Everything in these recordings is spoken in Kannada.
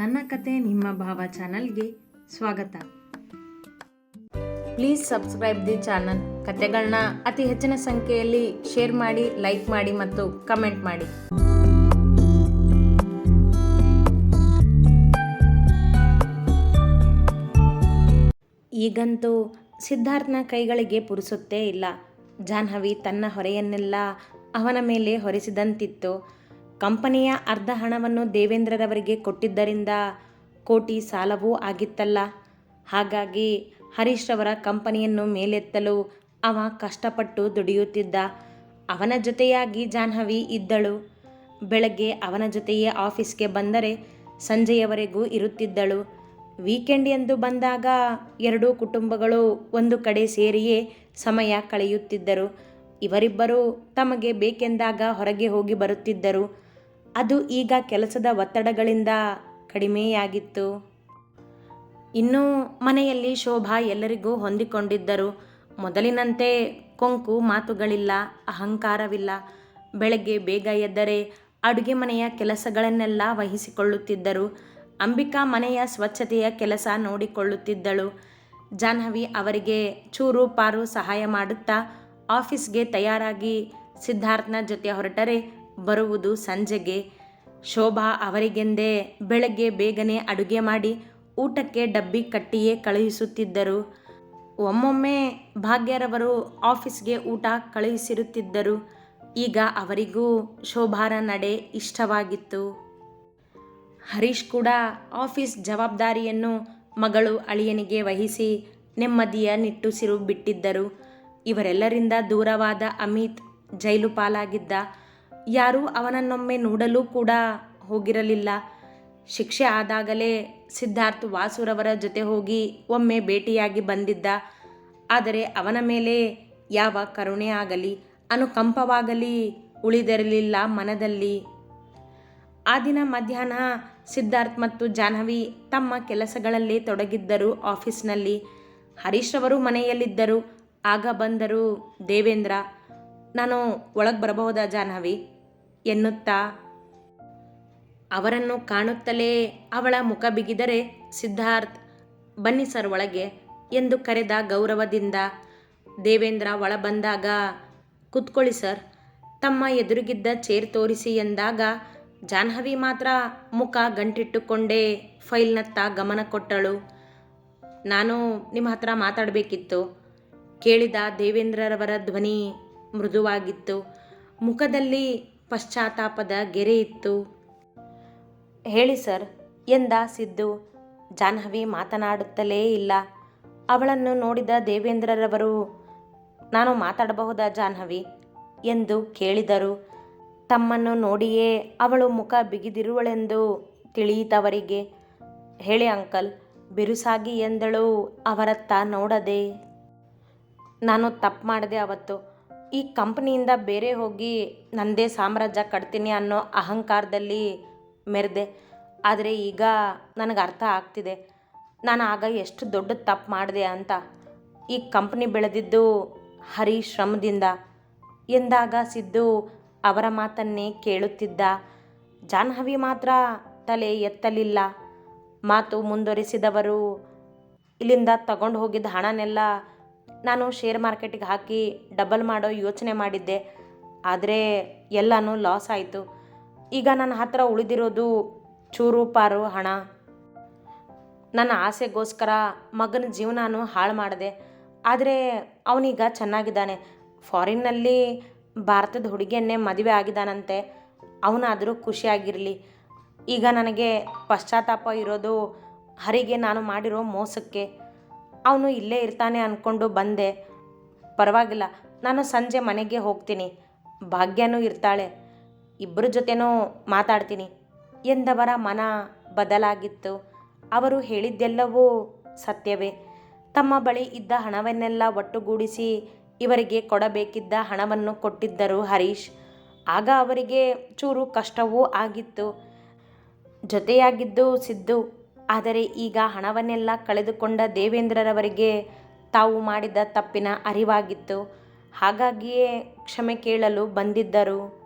ನನ್ನ ಕತೆ ನಿಮ್ಮ ಭಾವ ಚಾನಲ್ಗೆ ಸ್ವಾಗತ. Please subscribe the channel. ಕತೆಗಳನ್ನ ಅತಿ ಹೆಚ್ಚಿನ ಸಂಖ್ಯೆಯಲ್ಲಿ ಶೇರ್ ಮಾಡಿ, ಲೈಕ್ ಮಾಡಿ ಮತ್ತು ಕಮೆಂಟ್ ಮಾಡಿ. ಈಗಂತೂ ಸಿದ್ಧಾರ್ಥನ ಕೈಗಳಿಗೆ ಪುರುಸುತ್ತೇ ಇಲ್ಲ. ಜಾಹ್ನವಿ ತನ್ನ ಹೊರೆಯನ್ನೆಲ್ಲ ಅವನ ಮೇಲೆ ಹೊರಿಸಿದಂತಿತ್ತು. ಕಂಪನಿಯ ಅರ್ಧ ಹಣವನ್ನು ದೇವೇಂದ್ರರವರಿಗೆ ಕೊಟ್ಟಿದ್ದರಿಂದ ಕೋಟಿ ಸಾಲವೂ ಆಗಿತ್ತಲ್ಲ. ಹಾಗಾಗಿ ಹರೀಶ್ ರವರ ಕಂಪನಿಯನ್ನು ಮೇಲೆತ್ತಲು ಅವ ಕಷ್ಟಪಟ್ಟು ದುಡಿಯುತ್ತಿದ್ದ ಅವನ ಜೊತೆಯಾಗಿ ಜಾಹ್ನವಿ ಇದ್ದಳು. ಬೆಳಗ್ಗೆ ಅವನ ಜೊತೆಯೇ ಆಫೀಸ್ಗೆ ಬಂದರೆ ಸಂಜೆಯವರೆಗೂ ಇರುತ್ತಿದ್ದಳು. ವೀಕೆಂಡ್ ಎಂದು ಬಂದಾಗ ಎರಡೂ ಕುಟುಂಬಗಳು ಒಂದು ಕಡೆ ಸೇರಿಯೇ ಸಮಯ ಕಳೆಯುತ್ತಿದ್ದರು. ಇವರಿಬ್ಬರು ತಮಗೆ ಬೇಕೆಂದಾಗ ಹೊರಗೆ ಹೋಗಿ ಬರುತ್ತಿದ್ದರು. ಅದು ಈಗ ಕೆಲಸದ ಒತ್ತಡಗಳಿಂದ ಕಡಿಮೆಯಾಗಿತ್ತು. ಇನ್ನು ಮನೆಯಲ್ಲಿ ಶೋಭಾ ಎಲ್ಲರಿಗೂ ಹೊಂದಿಕೊಂಡಿದ್ದರು. ಮೊದಲಿನಂತೆ ಕೊಂಕು ಮಾತುಗಳಿಲ್ಲ, ಅಹಂಕಾರವಿಲ್ಲ. ಬೆಳಗ್ಗೆ ಬೇಗ ಎದ್ದರೆ ಅಡುಗೆ ಮನೆಯ ಕೆಲಸಗಳನ್ನೆಲ್ಲ ವಹಿಸಿಕೊಳ್ಳುತ್ತಿದ್ದರು. ಅಂಬಿಕಾ ಮನೆಯ ಸ್ವಚ್ಛತೆಯ ಕೆಲಸ ನೋಡಿಕೊಳ್ಳುತ್ತಿದ್ದಳು. ಜಾಹ್ನವಿ ಅವರಿಗೆ ಚೂರು ಪಾರು ಸಹಾಯ ಮಾಡುತ್ತಾ ಆಫೀಸ್ಗೆ ತಯಾರಾಗಿ ಸಿದ್ಧಾರ್ಥನ ಜೊತೆ ಹೊರಟರೆ ಬರುವುದು ಸಂಜೆಗೆ. ಶೋಭಾ ಅವರಿಗೆಂದೇ ಬೆಳಗ್ಗೆ ಬೇಗನೆ ಅಡುಗೆ ಮಾಡಿ ಊಟಕ್ಕೆ ಡಬ್ಬಿ ಕಟ್ಟಿಯೇ ಕಳುಹಿಸುತ್ತಿದ್ದರು. ಒಮ್ಮೊಮ್ಮೆ ಭಾಗ್ಯರವರು ಆಫೀಸ್ಗೆ ಊಟ ಕಳುಹಿಸಿರುತ್ತಿದ್ದರು. ಈಗ ಅವರಿಗೂ ಶೋಭಾರ ನಡೆ ಇಷ್ಟವಾಗಿತ್ತು. ಹರೀಶ್ ಕೂಡ ಆಫೀಸ್ ಜವಾಬ್ದಾರಿಯನ್ನು ಮಗಳು ಅಳಿಯನಿಗೆ ವಹಿಸಿ ನೆಮ್ಮದಿಯ ನಿಟ್ಟುಸಿರು ಬಿಟ್ಟಿದ್ದರು. ಇವರೆಲ್ಲರಿಂದ ದೂರವಾದ ಅಮಿತ್ ಜೈಲು ಪಾಲಾಗಿದ್ದ ಯಾರೂ ಅವನನ್ನೊಮ್ಮೆ ನೋಡಲು ಕೂಡ ಹೋಗಿರಲಿಲ್ಲ. ಶಿಕ್ಷೆ ಆದಾಗಲೇ ಸಿದ್ಧಾರ್ಥ್ ವಾಸುರವರ ಜೊತೆ ಹೋಗಿ ಒಮ್ಮೆ ಭೇಟಿಯಾಗಿ ಬಂದಿದ್ದ. ಆದರೆ ಅವನ ಮೇಲೆ ಯಾವ ಕರುಣೆ ಆಗಲಿ, ಅನುಕಂಪವಾಗಲಿ ಉಳಿದಿರಲಿಲ್ಲ ಮನದಲ್ಲಿ. ಆ ದಿನ ಮಧ್ಯಾಹ್ನ ಸಿದ್ಧಾರ್ಥ್ ಮತ್ತು ಜಾಹ್ನವಿ ತಮ್ಮ ಕೆಲಸಗಳಲ್ಲಿ ತೊಡಗಿದ್ದರು ಆಫೀಸ್ನಲ್ಲಿ. ಹರೀಶ್ ರವರು ಮನೆಯಲ್ಲಿದ್ದರು. ಆಗ ಬಂದರು ದೇವೇಂದ್ರ. ನಾನು ಒಳಗೆ ಬರಬಹುದಾ ಜಾಹ್ನವಿ? ಎನ್ನುತ್ತಾ? ಅವರನ್ನು ಕಾಣುತ್ತಲೇ ಅವಳ ಮುಖ ಬಿಗಿದರೆ ಸಿದ್ಧಾರ್ಥ್, ಬನ್ನಿ ಸರ್ ಒಳಗೆ ಎಂದು ಕರೆದ ಗೌರವದಿಂದ. ದೇವೇಂದ್ರ ಒಳ ಬಂದಾಗ, ಕುತ್ಕೊಳ್ಳಿ ಸರ್, ತಮ್ಮ ಎದುರುಗಿದ್ದ ಚೇರ್ ತೋರಿಸಿ ಎಂದಾಗ, ಜಾಹ್ನವಿ ಮಾತ್ರ ಮುಖ ಗಂಟಿಟ್ಟುಕೊಂಡೇ ಫೈಲ್ನತ್ತ ಗಮನ ಕೊಟ್ಟಳು. ನಾನು ನಿಮ್ಮ ಹತ್ರ ಮಾತಾಡಬೇಕಿತ್ತು. ಕೇಳಿದ ದೇವೇಂದ್ರರವರ ಧ್ವನಿ ಮೃದುವಾಗಿತ್ತು. ಮುಖದಲ್ಲಿ ಪಶ್ಚಾತ್ತಾಪದ ಗೆರೆ ಇತ್ತು. ಹೇಳಿ ಸರ್, ಎಂದ ಸಿದ್ದು? ಜಾಹ್ನವಿ ಮಾತನಾಡುತ್ತಲೇ ಇಲ್ಲ. ಅವಳನ್ನು ನೋಡಿದ ದೇವೇಂದ್ರರವರು, ನಾನು ಮಾತಾಡಬಹುದಾ ಜಾಹ್ನವಿ ಎಂದು ಕೇಳಿದರು. ತಮ್ಮನ್ನು ನೋಡಿಯೇ ಅವಳು ಮುಖ ಬಿಗಿದಿರುವಳೆಂದು ತಿಳಿಯಿತವರಿಗೆ, ಹೇಳಿ ಅಂಕಲ್, ಬಿರುಸಾಗಿ ಎಂದಳು ಅವರತ್ತ ನೋಡದೆ. ನಾನು ತಪ್ಪು ಮಾಡಿದೆ ಅವತ್ತು. ಈ ಕಂಪ್ನಿಯಿಂದ ಬೇರೆ ಹೋಗಿ ನನ್ನದೇ ಸಾಮ್ರಾಜ್ಯ ಕಟ್ತೀನಿ ಅನ್ನೋ ಅಹಂಕಾರದಲ್ಲಿ ಮೆರೆದೆ. ಆದರೆ ಈಗ ನನಗೆ ಅರ್ಥ ಆಗ್ತಿದೆ. ನಾನು ಆಗ ಎಷ್ಟು ದೊಡ್ಡ ತಪ್ಪು ಮಾಡಿದೆ ಅಂತ. ಈ ಕಂಪ್ನಿ ಬೆಳೆದಿದ್ದು ಹರಿ ಶ್ರಮದಿಂದ ಎಂದಾಗ ಸಿದ್ದು ಅವರ ಮಾತನ್ನೇ ಕೇಳುತ್ತಿದ್ದ. ಜಾಹ್ನವಿ ಮಾತ್ರ ತಲೆ ಎತ್ತಲಿಲ್ಲ. ಮಾತು ಮುಂದುವರಿಸಿದವರು ಇಲ್ಲಿಂದ ತಗೊಂಡು ಹೋಗಿದ್ದ ಹಣನೆಲ್ಲ ನಾನು ಶೇರ್ ಮಾರ್ಕೆಟಿಗೆ ಹಾಕಿ ಡಬಲ್ ಮಾಡೋ ಯೋಚನೆ ಮಾಡಿದ್ದೆ. ಆದರೆ ಎಲ್ಲನೂ ಲಾಸ್ ಆಯಿತು. ಈಗ ನನ್ನ ಹತ್ರ ಉಳಿದಿರೋದು ಚೂರು ಪಾರು ಹಣ. ನನ್ನ ಆಸೆಗೋಸ್ಕರ ಮಗನ ಜೀವನಾನು ಹಾಳು ಮಾಡಿದೆ. ಆದರೆ ಅವನೀಗ ಚೆನ್ನಾಗಿದ್ದಾನೆ. ಫಾರಿನ್ನಲ್ಲಿ ಭಾರತದ ಹುಡುಗಿಯನ್ನೇ ಮದುವೆ ಆಗಿದ್ದಾನಂತೆ. ಅವನಾದರೂ ಖುಷಿಯಾಗಿರಲಿ. ಈಗ ನನಗೆ ಪಶ್ಚಾತ್ತಾಪ ಇರೋದು ಹರಿಗೆ ನಾನು ಮಾಡಿರೋ ಮೋಸಕ್ಕೆ. ಅವನು ಇಲ್ಲೇ ಇರ್ತಾನೆ ಅಂದ್ಕೊಂಡು ಬಂದೆ. ಪರವಾಗಿಲ್ಲ, ನಾನು ಸಂಜೆ ಮನೆಗೆ ಹೋಗ್ತೀನಿ. ಭಾಗ್ಯನೂ ಇರ್ತಾಳೆ. ಇಬ್ಬರ ಜೊತೆನೂ ಮಾತಾಡ್ತೀನಿ. ಎಂದವರ ಮನ ಬದಲಾಗಿತ್ತು. ಅವರು ಹೇಳಿದ್ದೆಲ್ಲವೂ ಸತ್ಯವೇ. ತಮ್ಮ ಬಳಿ ಇದ್ದ ಹಣವನ್ನೆಲ್ಲ ಒಟ್ಟುಗೂಡಿಸಿ ಇವರಿಗೆ ಕೊಡಬೇಕಿದ್ದ ಹಣವನ್ನು ಕೊಟ್ಟಿದ್ದರು ಹರೀಶ್. ಆಗ ಅವರಿಗೆ ಚೂರು ಕಷ್ಟವೂ ಆಗಿತ್ತು. ಜೊತೆಯಾಗಿದ್ದು ಸಿದ್ದು ಆದರೆ ಈಗ ಹಣವನ್ನೆಲ್ಲ ಕಳೆದುಕೊಂಡ ದೇವೇಂದ್ರರವರಿಗೆ ತಾವು ಮಾಡಿದ ತಪ್ಪಿನ ಅರಿವಾಗಿತ್ತು. ಹಾಗಾಗಿಯೇ ಕ್ಷಮೆ ಕೇಳಲು ಬಂದಿದ್ದರು.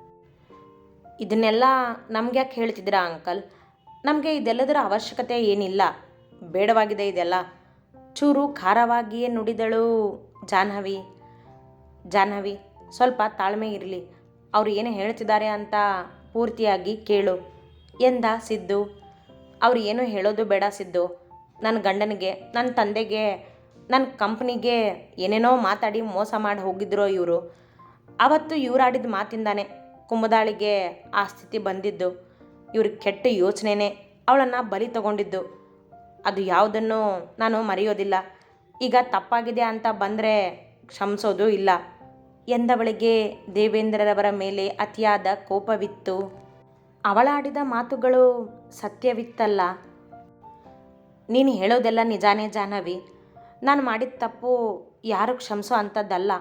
ಇದನ್ನೆಲ್ಲ ನಮ್ಗ್ಯಾಕೆ ಹೇಳ್ತಿದ್ದೀರಾ ಅಂಕಲ್? ನಮಗೆ ಇದೆಲ್ಲದರ ಅವಶ್ಯಕತೆ ಏನಿಲ್ಲ. ಬೇಡವಾಗಿದೆ ಇದೆಲ್ಲ. ಚೂರು ಖಾರವಾಗಿಯೇ ನುಡಿದಳು ಜಾಹ್ನವಿ. ಜಾಹ್ನವಿ, ಸ್ವಲ್ಪ ತಾಳ್ಮೆ ಇರಲಿ. ಅವರು ಏನು ಹೇಳ್ತಿದ್ದಾರೆ ಅಂತ ಪೂರ್ತಿಯಾಗಿ ಕೇಳು ಎಂದ ಸಿದ್ದು. ಅವ್ರು ಏನು ಹೇಳೋದು ಬೇಡ ಸಿದ್ದು. ನನ್ನ ಗಂಡನಿಗೆ ನನ್ನ ತಂದೆಗೆ ನನ್ನ ಕಂಪ್ನಿಗೆ ಏನೇನೋ ಮಾತಾಡಿ ಮೋಸ ಮಾಡಿ ಹೋಗಿದ್ರು ಇವರು. ಅವತ್ತು ಇವರಾಡಿದ ಮಾತಿಂದಾನೆ ಕುಮುದಾಳಿಗೆ ಆ ಸ್ಥಿತಿ ಬಂದಿದ್ದು. ಇವ್ರ ಕೆಟ್ಟ ಯೋಚನೆನೇ ಅವಳನ್ನು ಬಲಿ ತಗೊಂಡಿದ್ದು. ಅದು ಯಾವುದನ್ನು ನಾನು ಮರೆಯೋದಿಲ್ಲ. ಈಗ ತಪ್ಪಾಗಿದೆ ಅಂತ ಬಂದರೆ ಕ್ಷಮಿಸೋದು ಇಲ್ಲ. ಎಂದವಳಿಗೆ ದೇವೇಂದ್ರರವರ ಮೇಲೆ ಅತಿಯಾದ ಕೋಪವಿತ್ತು. ಅವಳಾಡಿದ ಮಾತುಗಳು ಸತ್ಯವಿತ್ತಲ್ಲ? ನೀನು ಹೇಳೋದೆಲ್ಲ ನಿಜಾನೇ ಜಾಹ್ನವಿ. ನಾನು ಮಾಡಿದ ತಪ್ಪು ಯಾರು ಕ್ಷಮಿಸೋ ಅಂಥದ್ದಲ್ಲ.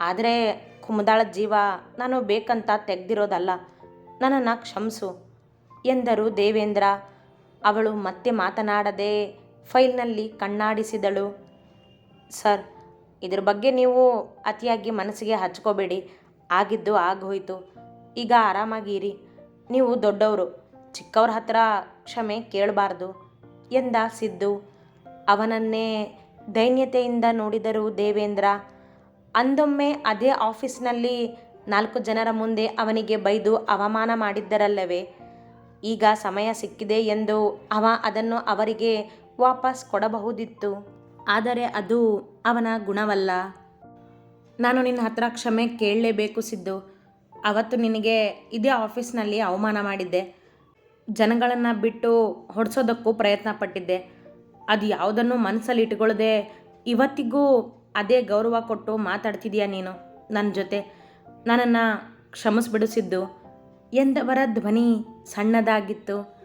ಆದರೆ ಕುಮದಾಳ ಜೀವ ನಾನು ಬೇಕಂತ ತೆಗೆದಿರೋದಲ್ಲ. ನನ್ನನ್ನು ಕ್ಷಮಿಸು ಎಂದರು ದೇವೇಂದ್ರ. ಅವಳು ಮತ್ತೆ ಮಾತನಾಡದೆ ಫೈಲ್ನಲ್ಲಿ ಕಣ್ಣಾಡಿಸಿದಳು. ಸರ್, ಇದ್ರ ಬಗ್ಗೆ ನೀವು ಅತಿಯಾಗಿ ಮನಸ್ಸಿಗೆ ಹಚ್ಕೋಬೇಡಿ. ಆಗಿದ್ದು ಆಗೋಯ್ತು. ಈಗ ಆರಾಮಾಗಿರಿ. ನೀವು ದೊಡ್ಡವರು, ಚಿಕ್ಕವ್ರ ಹತ್ರ ಕ್ಷಮೆ ಕೇಳಬಾರ್ದು ಎಂದ ಸಿದ್ದು. ಅವನನ್ನೇ ದೈನ್ಯತೆಯಿಂದ ನೋಡಿದರು ದೇವೇಂದ್ರ, ಅಂದೊಮ್ಮೆ ಅದೇ ಆಫೀಸ್ನಲ್ಲಿ ನಾಲ್ಕು ಜನರ ಮುಂದೆ ಅವನಿಗೆ ಬೈದು ಅವಮಾನ ಮಾಡಿದ್ದರಲ್ಲವೇ? ಈಗ ಸಮಯ ಸಿಕ್ಕಿದೆ ಎಂದು ಅವ ಅದನ್ನು ಅವರಿಗೆ ವಾಪಸ್ ಕೊಡಬಹುದಿತ್ತು. ಆದರೆ ಅದು ಅವನ ಗುಣವಲ್ಲ. ನಾನು ನಿನ್ನ ಹತ್ರ ಕ್ಷಮೆ ಕೇಳಲೇಬೇಕು ಸಿದ್ದು. ಅವತ್ತು ನಿನಗೆ ಇದೇ ಆಫೀಸ್ನಲ್ಲಿ ಅವಮಾನ ಮಾಡಿದ್ದೆ. ಜನಗಳನ್ನು ಬಿಟ್ಟು ಹೊಡ್ಸೋದಕ್ಕೂ ಪ್ರಯತ್ನ ಪಟ್ಟಿದ್ದೆ. ಅದು ಯಾವುದನ್ನು ಮನಸ್ಸಲ್ಲಿ ಇಟ್ಕೊಳ್ಳದೆ ಇವತ್ತಿಗೂ ಅದೇ ಗೌರವ ಕೊಟ್ಟು ಮಾತಾಡ್ತಿದೀಯ ನೀನು ನನ್ನ ಜೊತೆ? ನನ್ನನ್ನು ಕ್ಷಮಿಸ್ಬಿಡಿಸಿದ್ದು. ಎಂದವರ ಧ್ವನಿ ಸಣ್ಣದಾಗಿತ್ತು.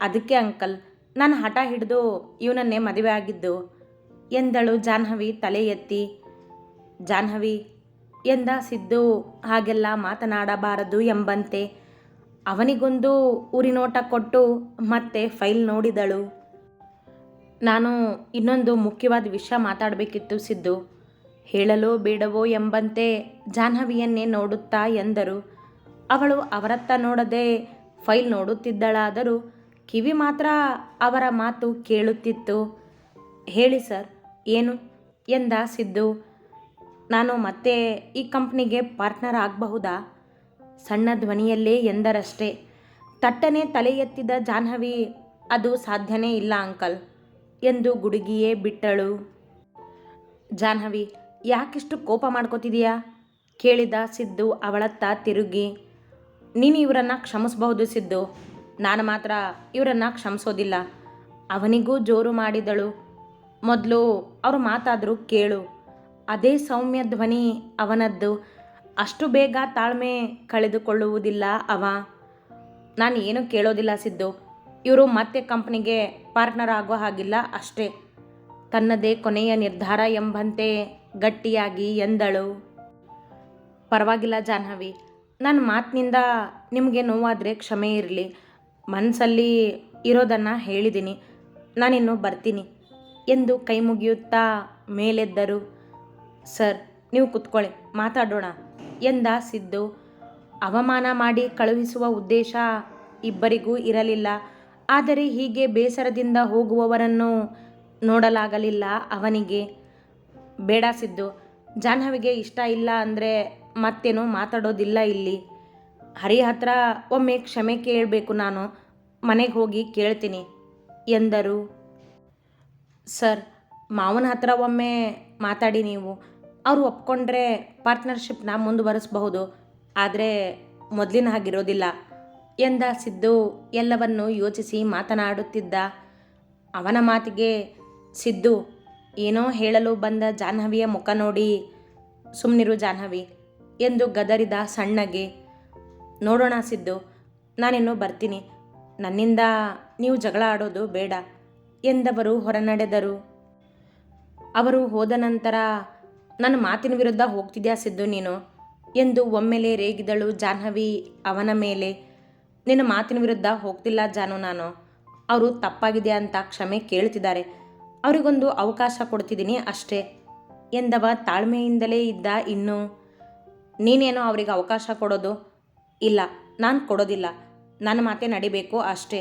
ಅದಕ್ಕೆ ಅಂಕಲ್, ನಾನು ಹಠ ಹಿಡಿದು ಇವನನ್ನೇ ಮದುವೆ ಆಗಿದ್ದು ಎಂದಳು ಜಾಹ್ನವಿ ತಲೆ ಎತ್ತಿ. ಜಾಹ್ನವಿ ಎಂದ ಸಿದ್ದು ಹಾಗೆಲ್ಲ ಮಾತನಾಡಬಾರದು ಎಂಬಂತೆ ಅವನಿಗೊಂದು ಉರಿನೋಟ ಕೊಟ್ಟು ಮತ್ತೆ ಫೈಲ್ ನೋಡಿದಳು. ನಾನು ಇನ್ನೊಂದು ಮುಖ್ಯವಾದ ವಿಷಯ ಮಾತಾಡಬೇಕಿತ್ತು ಸಿದ್ದು. ಹೇಳಲೋ ಬೇಡವೋ ಎಂಬಂತೆ ಜಾಹ್ನವಿಯನ್ನೇ ನೋಡುತ್ತಾ ಎಂದರು. ಅವಳು ಅವರತ್ತ ನೋಡದೆ ಫೈಲ್ ನೋಡುತ್ತಿದ್ದಳಾದರೂ ಕಿವಿ ಮಾತ್ರ ಅವರ ಮಾತು ಕೇಳುತ್ತಿತ್ತು. ಹೇಳಿ ಸರ್, ಏನು? ಎಂದ ಸಿದ್ದು. ನಾನು ಮತ್ತೆ ಈ ಕಂಪ್ನಿಗೆ ಪಾರ್ಟ್ನರ್ ಆಗಬಹುದಾ? ಸಣ್ಣ ಧ್ವನಿಯಲ್ಲೇ ಎಂದರಷ್ಟೇ. ತಟ್ಟನೆ ತಲೆ ಎತ್ತಿದ ಜಾಹ್ನವಿ, ಅದು ಸಾಧ್ಯನೇ ಇಲ್ಲ ಅಂಕಲ್, ಎಂದು ಗುಡುಗಿಯೇ ಬಿಟ್ಟಳು. ಜಾಹ್ನವಿ, ಯಾಕಿಷ್ಟು ಕೋಪ ಮಾಡ್ಕೋತಿದೀಯಾ? ಕೇಳಿದ ಸಿದ್ದು ಅವಳತ್ತ ತಿರುಗಿ. ನೀನು ಇವರನ್ನು ಕ್ಷಮಿಸಬಹುದು ಸಿದ್ದು. ನಾನು ಮಾತ್ರ ಇವರನ್ನು ಕ್ಷಮಿಸೋದಿಲ್ಲ. ಅವನಿಗೂ ಜೋರು ಮಾಡಿದಳು. ಮೊದಲು ಅವರು ಮಾತಾದರೂ ಕೇಳು. ಅದೇ ಸೌಮ್ಯ ಧ್ವನಿ ಅವನದ್ದು. ಅಷ್ಟು ಬೇಗ ತಾಳ್ಮೆ ಕಳೆದುಕೊಳ್ಳುವುದಿಲ್ಲ ಅವ. ನಾನು ಏನು ಕೇಳೋದಿಲ್ಲ ಸಿದ್ದು. ಇವರು ಮತ್ತೆ ಕಂಪ್ನಿಗೆ ಪಾರ್ಟ್ನರ್ ಆಗೋ ಹಾಗಿಲ್ಲ ಅಷ್ಟೇ. ತನ್ನದೇ ಕೊನೆಯ ನಿರ್ಧಾರ ಎಂಬಂತೆ ಗಟ್ಟಿಯಾಗಿ ಎಂದಳು. ಪರವಾಗಿಲ್ಲ ಜಾಹ್ನವಿ. ನನ್ನ ಮಾತಿನಿಂದ ನಿಮಗೆ ನೋವಾದರೆ ಕ್ಷಮೆ ಇರಲಿ. ಮನಸ್ಸಲ್ಲಿ ಇರೋದನ್ನು ಹೇಳಿದ್ದೀನಿ ನಾನಿನ್ನು ಬರ್ತೀನಿ ಎಂದು ಕೈ ಮುಗಿಯುತ್ತಾ ಮೇಲೆದ್ದರು. ಸರ್, ನೀವು ಕುತ್ಕೊಳ್ಳಿ, ಮಾತಾಡೋಣ. ಎಂದ ಸಿದ್ದು, ಅವಮಾನ ಮಾಡಿ ಕಳುಹಿಸುವ ಉದ್ದೇಶ ಇಬ್ಬರಿಗೂ ಇರಲಿಲ್ಲ. ಆದರೆ ಹೀಗೆ ಬೇಸರದಿಂದ ಹೋಗುವವರನ್ನು ನೋಡಲಾಗಲಿಲ್ಲ ಅವನಿಗೆ. ಬೇಡ ಸಿದ್ದು, ಜಾಹ್ನವಿಗೆ ಇಷ್ಟ ಇಲ್ಲ ಅಂದರೆ ಮತ್ತೇನು ಮಾತಾಡೋದಿಲ್ಲ ಇಲ್ಲಿ. ಹರಿ ಹತ್ರ ಒಮ್ಮೆ ಕ್ಷಮೆ ಕೇಳಬೇಕು ನಾನು, ಮನೆಗೆ ಹೋಗಿ ಕೇಳ್ತೀನಿ ಎಂದರು. ಸರ್, ಮಾವನ ಹತ್ರ ಒಮ್ಮೆ ಮಾತಾಡಿ ನೀವು. ಅವರು ಒಪ್ಕೊಂಡ್ರೆ ಪಾರ್ಟ್ನರ್ಶಿಪ್ನ ಮುಂದುವರಿಸಬಹುದು. ಆದರೆ ಮೊದಲಿನ ಹಾಗಿರೋದಿಲ್ಲ. ಎಂದ ಸಿದ್ದು ಎಲ್ಲವನ್ನು ಯೋಚಿಸಿ ಮಾತನಾಡುತ್ತಿದ್ದ ಅವನ ಮಾತಿಗೆ ಸಿದ್ದು, ಏನೋ ಹೇಳಲು ಬಂದ ಜಾಹ್ನವಿಯ ಮುಖ ನೋಡಿ ಸುಮ್ಮನಿರು ಜಾಹ್ನವಿ ಎಂದು ಗದರಿದ ಸಣ್ಣಗೆ, ನೋಡೋಣ ಸಿದ್ದು, ನಾನಿನ್ನು ಬರ್ತೀನಿ. ನನ್ನಿಂದ ನೀವು ಜಗಳ ಆಡೋದು ಬೇಡ ಎಂದವರು ಹೊರನಡೆದರು. ಅವರು ಹೋದ ನಂತರ ನನ್ನ ಮಾತಿನ ವಿರುದ್ಧ ಹೋಗ್ತಿದ್ಯಾ ಸಿದ್ದು ನೀನು? ಎಂದು ಒಮ್ಮೆಲೆ ರೇಗಿದಳು ಜಾಹ್ನವಿ ಅವನ ಮೇಲೆ. ನಿನ್ನ ಮಾತಿನ ವಿರುದ್ಧ ಹೋಗ್ತಿಲ್ಲ ಜಾನು ನಾನು. ಅವರು ತಪ್ಪಾಗಿದೆ ಅಂತ ಕ್ಷಮೆ ಕೇಳ್ತಿದ್ದಾರೆ. ಅವರಿಗೊಂದು ಅವಕಾಶ ಕೊಡ್ತಿದ್ದೀನಿ ಅಷ್ಟೇ ಎಂದವ ತಾಳ್ಮೆಯಿಂದಲೇ ಇದ್ದ ಇನ್ನು. ನೀನೇನೋ ಅವರಿಗೆ ಅವಕಾಶ ಕೊಡೋದು? ಇಲ್ಲ, ನಾನು ಕೊಡೋದಿಲ್ಲ. ನನ್ನ ಮಾತೆ ನಡಿಬೇಕು ಅಷ್ಟೇ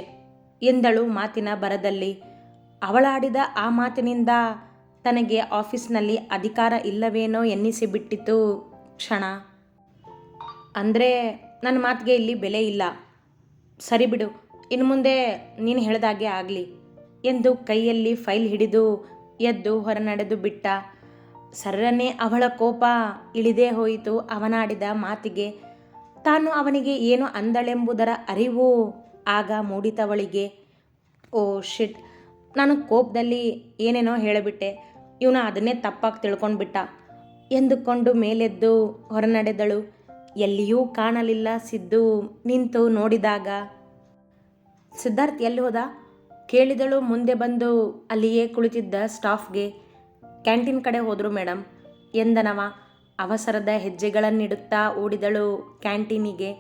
ಎಂದಳು ಮಾತಿನ ಬರದಲ್ಲಿ. ಅವಳಾಡಿದ ಆ ಮಾತಿನಿಂದ ತನಗೆ ಆಫೀಸ್ನಲ್ಲಿ ಅಧಿಕಾರ ಇಲ್ಲವೇನೋ ಎನ್ನಿಸಿಬಿಟ್ಟಿತು ಕ್ಷಣ. ಅಂದರೆ ನನ್ನ ಮಾತಿಗೆ ಇಲ್ಲಿ ಬೆಲೆ ಇಲ್ಲ. ಸರಿ ಬಿಡು, ಇನ್ನು ಮುಂದೆ ನೀನು ಹೇಳ್ದಾಗೆ ಆಗಲಿ. ಎಂದು ಕೈಯಲ್ಲಿ ಫೈಲ್ ಹಿಡಿದು ಎದ್ದು ಹೊರನಡೆದು ಬಿಟ್ಟ. ಸರ್ರನ್ನೇ ಅವಳ ಕೋಪ ಇಳಿದೇ ಹೋಯಿತು ಅವನಾಡಿದ ಮಾತಿಗೆ. ತಾನು ಅವನಿಗೆ ಏನು ಅಂದಳೆಂಬುದರ ಅರಿವು ಆಗ ಮೂಡಿತವಳಿಗೆ. ಓ, ಶಿಟ್, ನಾನು ಕೋಪದಲ್ಲಿ ಏನೇನೋ ಹೇಳಿಬಿಟ್ಟೆ. ಇವನು ಅದನ್ನೇ ತಪ್ಪಾಗಿ ತಿಳ್ಕೊಂಡ್ಬಿಟ್ಟ ಎಂದುಕೊಂಡು ಮೇಲೆದ್ದು ಹೊರನಡೆದಳು. ಎಲ್ಲಿಯೂ ಕಾಣಲಿಲ್ಲ ಸಿದ್ದು ನಿಂತು ನೋಡಿದಾಗ. ಸಿದ್ಧಾರ್ಥ್ ಎಲ್ಲಿ ಹೋದ? ಕೇಳಿದಳು ಮುಂದೆ ಬಂದು ಅಲ್ಲಿಯೇ ಕುಳಿತಿದ್ದ ಸ್ಟಾಫ್ಗೆ. ಕ್ಯಾಂಟೀನ್ ಕಡೆ ಹೋದರು ಮೇಡಮ್ ಎಂದನವ. ಅವಸರದ ಹೆಜ್ಜೆಗಳನ್ನಿಡುತ್ತಾ ಓಡಿದಳು ಕ್ಯಾಂಟೀನಿಗೆ.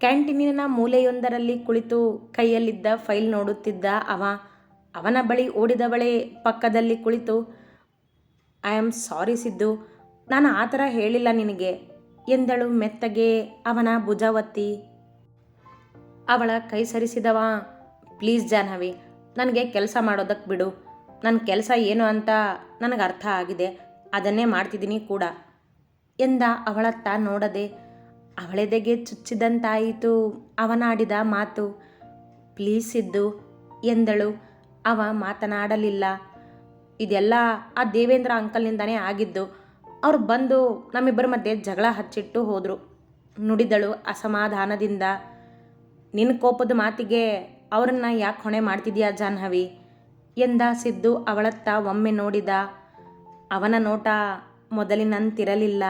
ಕ್ಯಾಂಟೀನಿನ ಮೂಲೆಯೊಂದರಲ್ಲಿ ಕುಳಿತು ಕೈಯಲ್ಲಿದ್ದ ಫೈಲ್ ನೋಡುತ್ತಿದ್ದ ಅವ. ಅವನ ಬಳಿ ಓಡಿದವಳೇ ಪಕ್ಕದಲ್ಲಿ ಕುಳಿತು ಐ ಆಮ್ ಸಾರಿ ಸಿದ್ದು. ನಾನು ಆ ಥರ ಹೇಳಿಲ್ಲ ನಿನಗೆ, ಎಂದಳು ಮೆತ್ತಗೆ ಅವನ ಭುಜ ಒತ್ತಿ ಅವಳ ಕೈ ಸರಿಸಿದವ ಪ್ಲೀಸ್ ಜಾಹ್ನವಿ, ನನಗೆ ಕೆಲಸ ಮಾಡೋದಕ್ಕೆ ಬಿಡು. ನನ್ನ ಕೆಲಸ ಏನು ಅಂತ ನನಗೆ ಅರ್ಥ ಆಗಿದೆ. ಅದನ್ನೇ ಮಾಡ್ತಿದ್ದೀನಿ ಕೂಡ, ಎಂದ ಅವಳತ್ತ ನೋಡದೆ ಅವಳೆದೆಗೆ ಚುಚ್ಚಿದಂತಾಯಿತು ಅವನಾಡಿದ ಮಾತು. ಪ್ಲೀಸ್ ಇದ್ದು ಎಂದಳು. ಅವ ಮಾತನಾಡಲಿಲ್ಲ. ಇದೆಲ್ಲ ಆ ದೇವೇಂದ್ರ ಅಂಕಲ್ನಿಂದನೇ ಆಗಿದ್ದು, ಅವ್ರು ಬಂದು ನಮ್ಮಿಬ್ಬರ ಮಧ್ಯೆ ಜಗಳ ಹಚ್ಚಿಟ್ಟು ಹೋದರು. ನುಡಿದಳು ಅಸಮಾಧಾನದಿಂದ. ನಿನ್ನ ಕೋಪದ ಮಾತಿಗೆ ಅವರನ್ನು ಯಾಕೆ ಹೊಣೆ ಮಾಡ್ತಿದ್ಯಾ ಜಾಹ್ನವಿ? ಎಂದ ಸಿದ್ದು ಅವಳತ್ತ ಒಮ್ಮೆ ನೋಡಿದ. ಅವನ ನೋಟ ಮೊದಲಿನಂತಿರಲಿಲ್ಲ.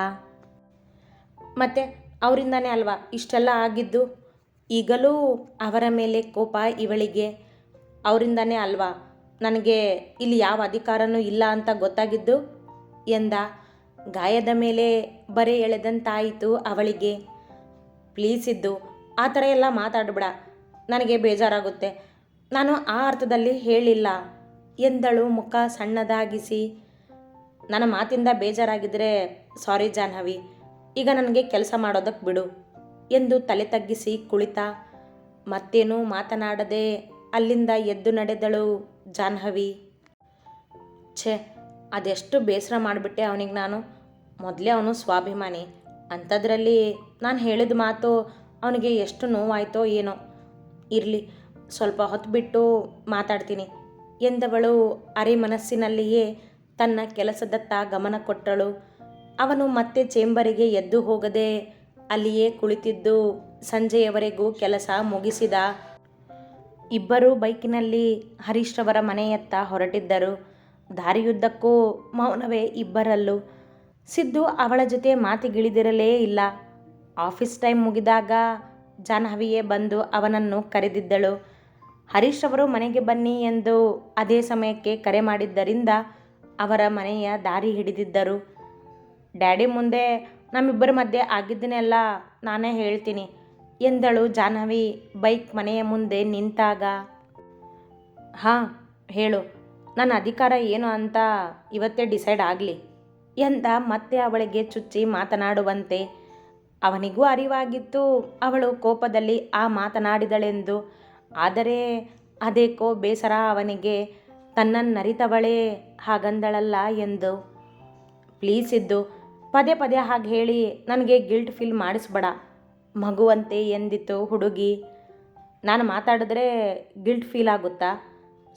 ಮತ್ತೆ ಅವರಿಂದನೇ ಅಲ್ವಾ ಇಷ್ಟೆಲ್ಲ ಆಗಿದ್ದು? ಈಗಲೂ ಅವರ ಮೇಲೆ ಕೋಪ ಇವಳಿಗೆ. ಅವರಿಂದನೇ ಅಲ್ವಾ? ನನಗೆ ಇಲ್ಲಿ ಯಾವ ಅಧಿಕಾರನೂ ಇಲ್ಲ ಅಂತ ಗೊತ್ತಾಗಿದ್ದು ಎಂದ, ಗಾಯದ ಮೇಲೆ ಬರೆ ಎಳೆದಂತಾಯಿತು ಅವಳಿಗೆ. ಪ್ಲೀಸ್ ಇದ್ದು, ಆ ಥರ ಎಲ್ಲ ಮಾತಾಡಬೇಡ, ನನಗೆ ಬೇಜಾರಾಗುತ್ತೆ. ನಾನು ಆ ಅರ್ಥದಲ್ಲಿ ಹೇಳಿಲ್ಲ ಎಂದಳು ಮುಖ ಸಣ್ಣದಾಗಿಸಿ. ನನ್ನ ಮಾತಿಂದ ಬೇಜಾರಾಗಿದ್ದರೆ ಸಾರಿ ಜಾಹ್ನವಿ, ಈಗ ನನಗೆ ಕೆಲಸ ಮಾಡೋದಕ್ಕೆ ಬಿಡು, ಎಂದು ತಲೆ ತಗ್ಗಿಸಿ ಕುಳಿತ. ಮತ್ತೇನೂ ಮಾತನಾಡದೆ ಅಲ್ಲಿಂದ ಎದ್ದು ನಡೆದಳು. ಜಾಹ್ನವಿ. ಛೇ, ಅದೆಷ್ಟು ಬೇಸರ ಮಾಡಿಬಿಟ್ಟೆ ಅವನಿಗೆ ನಾನು. ಮೊದಲೇ ಅವನು ಸ್ವಾಭಿಮಾನಿ. ಅಂಥದ್ರಲ್ಲಿ ನಾನು ಹೇಳಿದ ಮಾತು ಅವನಿಗೆ ಎಷ್ಟು ನೋವಾಯಿತೋ ಏನೋ. ಇರಲಿ, ಸ್ವಲ್ಪ ಹೊತ್ತು ಬಿಟ್ಟು ಮಾತಾಡ್ತೀನಿ. ಎಂದವಳು ಅರೆ ಮನಸ್ಸಿನಲ್ಲಿಯೇ ತನ್ನ ಕೆಲಸದತ್ತ ಗಮನ ಕೊಟ್ಟಳು. ಅವನು ಮತ್ತೆ ಚೇಂಬರಿಗೆ ಎದ್ದು ಹೋಗದೆ ಅಲ್ಲಿಯೇ ಕುಳಿತಿದ್ದು. ಸಂಜೆಯವರೆಗೂ ಕೆಲಸ ಮುಗಿಸಿದ. ಇಬ್ಬರೂ ಬೈಕಿನಲ್ಲಿ ಹರೀಶ್ರವರ ಮನೆಯತ್ತ ಹೊರಟಿದ್ದರು. ದಾರಿಯುದ್ದಕ್ಕೂ ಮೌನವೇ ಇಬ್ಬರಲ್ಲೂ. ಸಿದ್ದು ಅವಳ ಜೊತೆ ಮಾತಿಗಿಳಿದಿರಲೇ ಇಲ್ಲ. ಆಫೀಸ್ ಟೈಮ್ ಮುಗಿದಾಗ ಜಾಹ್ನವಿಯೇ ಬಂದು ಅವನನ್ನು ಕರೆದಿದ್ದಳು. ಹರೀಶ್ ಅವರು ಮನೆಗೆ ಬನ್ನಿ ಎಂದು ಅದೇ ಸಮಯಕ್ಕೆ ಕರೆ ಮಾಡಿದ್ದರಿಂದ ಅವರ ಮನೆಯ ದಾರಿ ಹಿಡಿದಿದ್ದರು. ಡ್ಯಾಡಿ ಮುಂದೆ ನಮ್ಮಿಬ್ಬರ ಮಧ್ಯೆ ಆಗಿದ್ದನ್ನೆಲ್ಲ ನಾನೇ ಹೇಳ್ತೀನಿ. ಎಂದಳು ಜಾಹ್ನವಿ, ಬೈಕ್ ಮನೆಯ ಮುಂದೆ ನಿಂತಾಗ. ಹಾಂ, ಹೇಳು. ನನ್ನ ಅಧಿಕಾರ ಏನು ಅಂತ ಇವತ್ತೇ ಡಿಸೈಡ್ ಆಗಲಿ ಎಂದ ಮತ್ತೆ ಅವಳಿಗೆ ಚುಚ್ಚಿ ಮಾತನಾಡುವಂತೆ. ಅವನಿಗೂ ಅರಿವಾಗಿತ್ತು, ಅವಳು ಕೋಪದಲ್ಲಿ ಆ ಮಾತನಾಡಿದಳೆಂದು. ಆದರೆ ಅದೇಕೋ ಬೇಸರ ಅವನಿಗೆ, ತನ್ನನ್ನರಿತವಳೇ ಹಾಗಂದಳಲ್ಲ ಎಂದು. ಪ್ಲೀಸ್ ಇದ್ದು, ಪದೇ ಪದೇ ಹಾಗೆ ಹೇಳಿ, ನನಗೆ ಗಿಲ್ಟ್ ಫೀಲ್ ಮಾಡಿಸ್ಬೇಡ. ಮಗುವಂತೆ ಎಂದಿತು ಹುಡುಗಿ? ನಾನು ಮಾತಾಡಿದ್ರೆ ಗಿಲ್ಟ್ ಫೀಲ್ ಆಗುತ್ತಾ?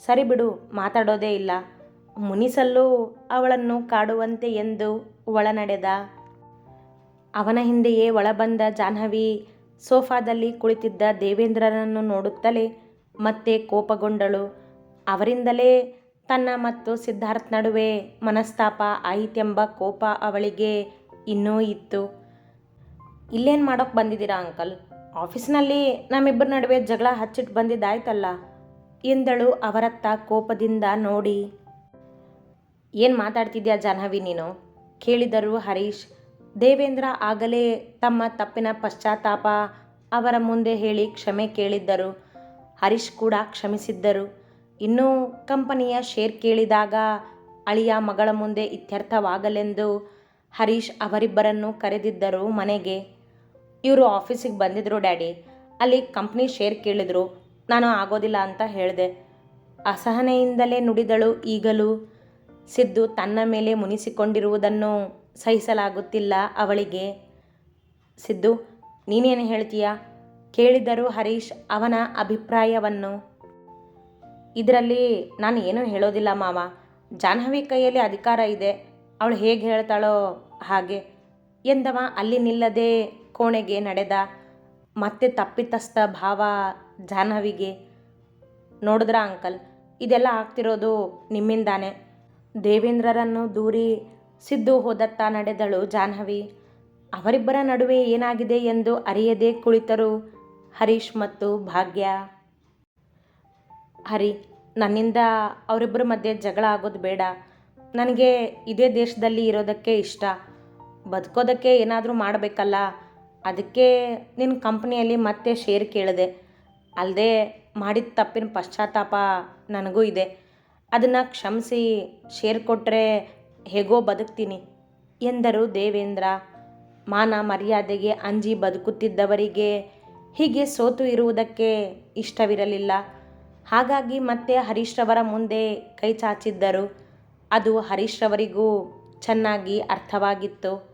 ಸರಿ ಬಿಡು, ಮಾತಾಡೋದೇ ಇಲ್ಲ. ಮುನಿಸಲ್ಲೂ ಅವಳನ್ನು ಕಾಡುವಂತೆ ಎಂದು ಒಳನಡೆದ. ಅವನ ಹಿಂದೆಯೇ ಒಳಬಂದ ಜಾಹ್ನವಿ ಸೋಫಾದಲ್ಲಿ ಕುಳಿತಿದ್ದ ದೇವೇಂದ್ರನನ್ನು ನೋಡುತ್ತಲೇ ಮತ್ತೆ ಕೋಪಗೊಂಡಳು. ಅವರಿಂದಲೇ ತನ್ನ ಮತ್ತು ಸಿದ್ಧಾರ್ಥ್ ನಡುವೆ ಮನಸ್ತಾಪ ಆಯಿತೆಂಬ ಕೋಪ ಅವಳಿಗೆ ಇನ್ನೂ ಇತ್ತು. ಇಲ್ಲೇನು ಮಾಡೋಕ್ಕೆ ಬಂದಿದ್ದೀರಾ ಅಂಕಲ್? ಆಫೀಸ್ನಲ್ಲಿ ನಮ್ಮಿಬ್ಬರ ನಡುವೆ ಜಗಳ ಹಚ್ಚಿಟ್ಟು ಬಂದಿದ್ದಾಯ್ತಲ್ಲ? ಎಂದಳು ಅವರತ್ತ ಕೋಪದಿಂದ ನೋಡಿ. ಏನು ಮಾತಾಡ್ತಿದ್ಯಾ ಜಾಹ್ನವಿ ನೀನು? ಕೇಳಿದರು ಹರೀಶ್. ದೇವೇಂದ್ರ ಆಗಲೇ ತಮ್ಮ ತಪ್ಪಿನ ಪಶ್ಚಾತ್ತಾಪ ಅವರ ಮುಂದೆ ಹೇಳಿ ಕ್ಷಮೆ ಕೇಳಿದ್ದರು. ಹರೀಶ್ ಕೂಡ ಕ್ಷಮಿಸಿದ್ದರು. ಇನ್ನೂ ಕಂಪನಿಯ ಶೇರ್ ಕೇಳಿದಾಗ ಅಳಿಯ ಮಗಳ ಮುಂದೆ ಇತ್ಯರ್ಥವಾಗಲೆಂದು ಹರೀಶ್ ಅವರಿಬ್ಬರನ್ನು ಕರೆದಿದ್ದರು ಮನೆಗೆ. ಇವರು ಆಫೀಸಿಗೆ ಬಂದಿದ್ರು ಡ್ಯಾಡಿ. ಅಲ್ಲಿ ಕಂಪ್ನಿ ಶೇರ್ ಕೇಳಿದರು. ನಾನು ಆಗೋದಿಲ್ಲ ಅಂತ ಹೇಳಿದೆ. ಅಸಹನೆಯಿಂದಲೇ ನುಡಿದಳು ಈಗಲೂ. ಸಿದ್ದು ತನ್ನ ಮೇಲೆ ಮುನಿಸಿಕೊಂಡಿರುವುದನ್ನು ಸಹಿಸಲಾಗುತ್ತಿಲ್ಲ ಅವಳಿಗೆ. ಸಿದ್ದು, ನೀನೇನು ಹೇಳ್ತೀಯಾ? ಕೇಳಿದರು ಹರೀಶ್ ಅವನ ಅಭಿಪ್ರಾಯವನ್ನು. ಇದರಲ್ಲಿ ನಾನು ಏನೂ ಹೇಳೋದಿಲ್ಲ ಮಾವ. ಜಾಹ್ನವಿ ಕೈಯಲ್ಲಿ ಅಧಿಕಾರ ಇದೆ. ಅವಳು ಹೇಗೆ ಹೇಳ್ತಾಳೋ ಹಾಗೆ. ಎಂದವ, ಅಲ್ಲಿ ನಿಲ್ಲದೆ ಕೋಣೆಗೆ ನಡೆದ ಮತ್ತೆ ತಪ್ಪಿತಸ್ಥ ಭಾವ ಜಾಹ್ನವಿಗೆ ನೋಡಿದ್ರ ಅಂಕಲ್? ಇದೆಲ್ಲ ಆಗ್ತಿರೋದು ನಿಮ್ಮಿಂದಾನೆ. ದೇವೇಂದ್ರರನ್ನು ದೂರಿ ಸಿದ್ದು ಹೋದತ್ತ ನಡೆದಳು ಜಾಹ್ನವಿ. ಅವರಿಬ್ಬರ ನಡುವೆ ಏನಾಗಿದೆ ಎಂದು ಅರಿಯದೆ ಕುಳಿತರು ಹರೀಶ್ ಮತ್ತು ಭಾಗ್ಯ. ಹರಿ, ನನ್ನಿಂದ ಅವರಿಬ್ಬರ ಮಧ್ಯೆ ಜಗಳ ಆಗೋದು ಬೇಡ. ನನಗೆ ಇದೇ ದೇಶದಲ್ಲಿ ಇರೋದಕ್ಕೆ ಇಷ್ಟ. ಬದುಕೋದಕ್ಕೆ ಏನಾದರೂ ಮಾಡಬೇಕಲ್ಲ. ಅದಕ್ಕೆ ನಿನ್ನ ಕಂಪ್ನಿಯಲ್ಲಿ ಮತ್ತೆ ಶೇರ್ ಕೇಳಿದೆ. ಅಲ್ಲದೆ ಮಾಡಿದ ತಪ್ಪಿನ ಪಶ್ಚಾತ್ತಾಪ ನನಗೂ ಇದೆ. ಅದನ್ನು ಕ್ಷಮಿಸಿ ಶೇರ್ ಕೊಟ್ಟರೆ ಹೇಗೋ ಬದುಕ್ತೀನಿ ಎಂದರು ದೇವೇಂದ್ರ. ಮಾನ ಮರ್ಯಾದೆಗೆ ಅಂಜಿ ಬದುಕುತ್ತಿದ್ದವರಿಗೆ ಹೀಗೆ ಸೋತು ಇರುವುದಕ್ಕೆ ಇಷ್ಟವಿರಲಿಲ್ಲ. ಹಾಗಾಗಿ ಮತ್ತೆ ಹರೀಶ್ರವರ ಮುಂದೆ ಕೈ ಚಾಚಿದ್ದರು. ಅದು ಹರೀಶ್ರವರಿಗೂ ಚೆನ್ನಾಗಿ ಅರ್ಥವಾಗಿತ್ತು.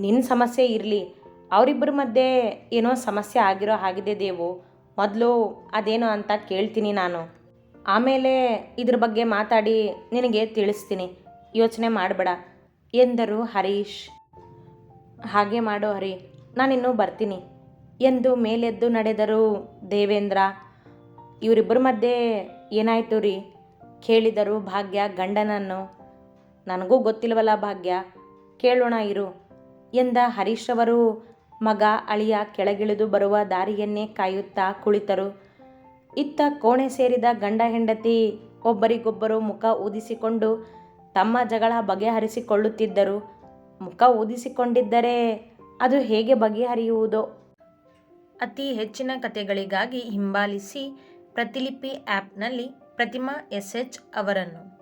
ನಿನ್ನ ಸಮಸ್ಯೆ ಇರಲಿ. ಅವರಿಬ್ಬರ ಮಧ್ಯೆ ಏನೋ ಸಮಸ್ಯೆ ಆಗಿರೋ ಹಾಗಿದೆ ದೇವು. ಮೊದಲು ಅದೇನು ಅಂತ ಕೇಳ್ತೀನಿ ನಾನು. ಆಮೇಲೆ ಇದ್ರ ಬಗ್ಗೆ ಮಾತಾಡಿ ನಿನಗೆ ತಿಳಿಸ್ತೀನಿ. ಯೋಚನೆ ಮಾಡಬೇಡ ಎಂದರು ಹರೀಶ್. ಹಾಗೆ ಮಾಡೋ ಹರಿ, ನಾನಿನ್ನೂ ಬರ್ತೀನಿ ಎಂದು ಮೇಲೆದ್ದು ನಡೆದರು ದೇವೇಂದ್ರ. ಇವರಿಬ್ಬರ ಮಧ್ಯೆ ಏನಾಯಿತು ರೀ? ಕೇಳಿದರು ಭಾಗ್ಯ ಗಂಡನನ್ನು. ನನಗೂ ಗೊತ್ತಿಲ್ವಲ್ಲ ಭಾಗ್ಯ, ಕೇಳೋಣ ಇರು ಎಂದ ಹರೀಶ್ ಅವರು ಮಗ ಅಳಿಯ ಕೆಳಗಿಳಿದು ಬರುವ ದಾರಿಯನ್ನೇ ಕಾಯುತ್ತಾ ಕುಳಿತರು. ಇತ್ತ ಕೋಣೆ ಸೇರಿದ ಗಂಡ ಹೆಂಡತಿ ಒಬ್ಬರಿಗೊಬ್ಬರು ಮುಖ ಊದಿಸಿಕೊಂಡು ತಮ್ಮ ಜಗಳ ಬಗೆಹರಿಸಿಕೊಳ್ಳುತ್ತಿದ್ದರು. ಮುಖ ಊದಿಸಿಕೊಂಡಿದ್ದರೆ ಅದು ಹೇಗೆ ಬಗೆಹರಿಯುವುದೋ? ಅತಿ ಹೆಚ್ಚಿನ ಕಥೆಗಳಿಗಾಗಿ ಹಿಂಬಾಲಿಸಿ ಪ್ರತಿಲಿಪಿ ಆ್ಯಪ್ನಲ್ಲಿ ಪ್ರತಿಮಾ ಎಸ್ ಎಚ್ ಅವರನ್ನು.